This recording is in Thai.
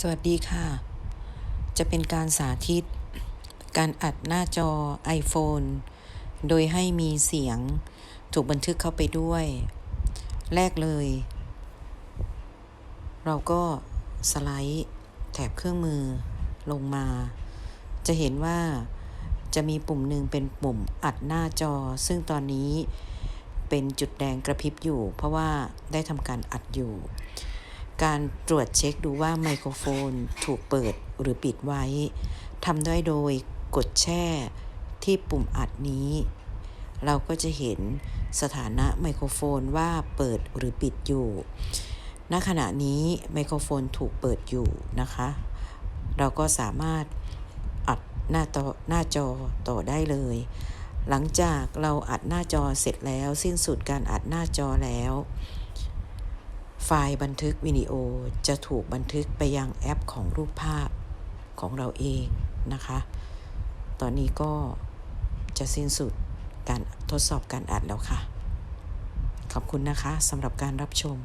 สวัสดีค่ะ จะเป็นการสาธิต การอัดหน้าจอ iPhone โดยให้มีเสียงถูกบันทึกเข้าไปด้วย แรกเลย เราก็สไลด์แถบเครื่องมือลงมา จะเห็นว่าจะมีปุ่มหนึ่งเป็นปุ่มอัดหน้าจอ ซึ่งตอนนี้เป็นจุดแดงกระพริบอยู่ เพราะว่าได้ทำการอัดอยู่ การตรวจเช็คดูว่าไมโครโฟนถูกเปิดหรือปิดไว้ทำได้โดยกดแช่ที่ปุ่มอัดนี้ เราก็จะเห็นสถานะไมโครโฟนว่าเปิดหรือปิดอยู่ ณ ขณะนี้ไมโครโฟนถูกเปิดอยู่นะคะ เราก็สามารถอัดหน้าต่อหน้าจอต่อได้เลย หลังจากเราอัดหน้าจอเสร็จแล้ว สิ้นสุดการอัดหน้าจอแล้ว ไฟล์บันทึกวิดีโอจะถูกบันทึกไปยังแอปของรูปภาพของเราเองนะคะ ตอนนี้ก็จะสิ้นสุดการทดสอบการอัดแล้วค่ะ ขอบคุณนะคะสำหรับการรับชม